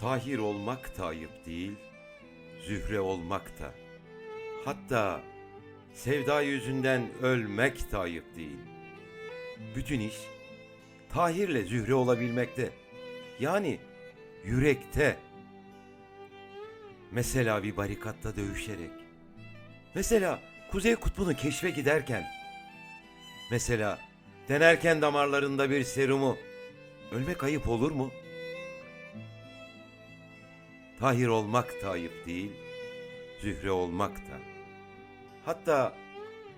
Tahir olmak da ayıp değil, Zühre olmak da. Hatta sevda yüzünden ölmek de ayıp değil. Bütün iş Tahir'le Zühre olabilmekte. Yani yürekte. Mesela bir barikatta dövüşerek. Mesela Kuzey Kutbu'nu keşfe giderken. Mesela denerken damarlarında bir serumu. Ölmek ayıp olur mu? Tahir olmak da ayıp değil, Zühre olmak da. Hatta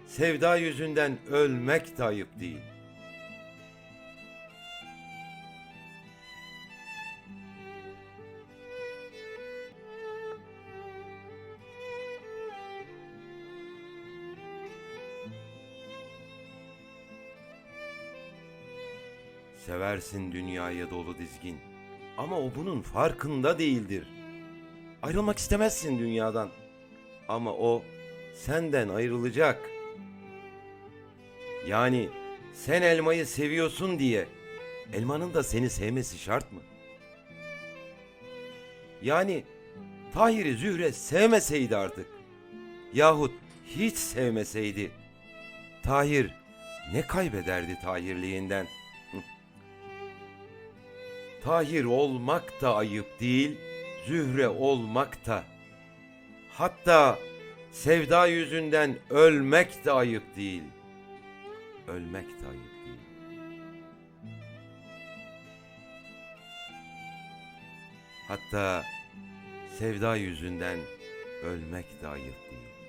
sevda yüzünden ölmek de ayıp değil. Seversin dünyaya dolu dizgin. Ama o bunun farkında değildir. Ayrılmak istemezsin dünyadan. Ama o senden ayrılacak. Yani sen elmayı seviyorsun diye elmanın da seni sevmesi şart mı? Yani Tahir'i Zühre sevmeseydi artık. Yahut hiç sevmeseydi. Tahir ne kaybederdi Tahirliğinden? Tahir olmak da ayıp değil, Zühre olmak da. Hatta sevda yüzünden ölmek de ayıp değil. Ölmek de ayıp değil. Hatta sevda yüzünden ölmek de ayıp değil.